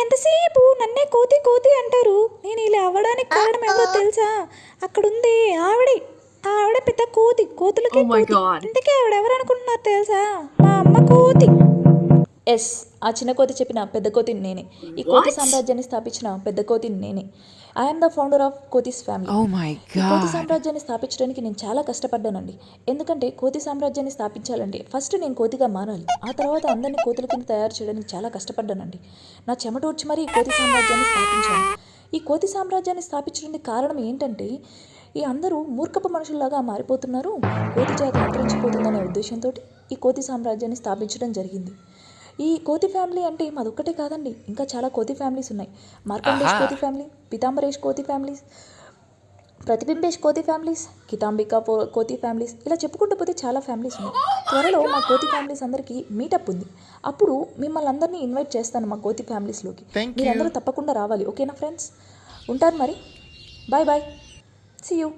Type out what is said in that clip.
ఎంతసేపు నన్నే కోతి కోతి అంటారు? నేను ఇలా అవ్వడానికి కారణం ఏమో తెలుసా? అక్కడ ఉంది ఆవిడే. ఆవిడ పెద్ద కోతి. కోతులకి Oh. ఇంతకీ ఆవిడ ఎవరు అనుకుంటున్నారు తెలుసా? మా అమ్మ కోతి. ఎస్ ఆ చిన్న కోతి చెప్పిన పెద్ద కోతిని నేనే. ఈ కోతి? సామ్రాజ్యాన్ని స్థాపించిన పెద్ద కోతిని నేనే. ఐఎమ్ ద ఫౌండర్ ఆఫ్ కోతిస్ ఫ్యామిలీ కోతి. సామ్రాజ్యాన్ని స్థాపించడానికి నేను చాలా కష్టపడ్డానండి. ఎందుకంటే కోతి సామ్రాజ్యాన్ని స్థాపించాలంటే ఫస్ట్ నేను కోతిగా మారాలి. ఆ తర్వాత అందరినీ కోతుల కింద తయారు చేయడానికి చాలా కష్టపడ్డానండి. నా చెమటూడ్చి మరీ ఈ కోతి సామ్రాజ్యాన్ని స్థాపించాను. ఈ కోతి సామ్రాజ్యాన్ని స్థాపించడానికి కారణం ఏంటంటే ఈ అందరూ మూర్ఖపు మనుషుల్లాగా మారిపోతున్నారు. కోతి జాతి అంతరించిపోతుందనే ఉద్దేశంతో ఈ కోతి సామ్రాజ్యాన్ని స్థాపించడం జరిగింది. ఈ కోతి ఫ్యామిలీ అంటే మాదొక్కటే కాదండి. ఇంకా చాలా కోతి ఫ్యామిలీస్ ఉన్నాయి. మార్కండేష్ కోతి ఫ్యామిలీ పితాంబరేష్ కోతి ఫ్యామిలీస్ ప్రతిబింబేష్ కోతి ఫ్యామిలీస్ కితాంబిక కోతి ఫ్యామిలీస్ ఇలా చెప్పుకుంటూ పోతే చాలా ఫ్యామిలీస్ ఉన్నాయి. త్వరలో మా కోతి ఫ్యామిలీస్ అందరికీ మీటప్ ఉంది. అప్పుడు మిమ్మల్ని అందరినీ ఇన్వైట్ చేస్తాను మా కోతి ఫ్యామిలీస్లోకి మీరందరూ తప్పకుండా రావాలి. ఓకేనా ఫ్రెండ్స్? ఉంటాను మరి. Bye bye. See you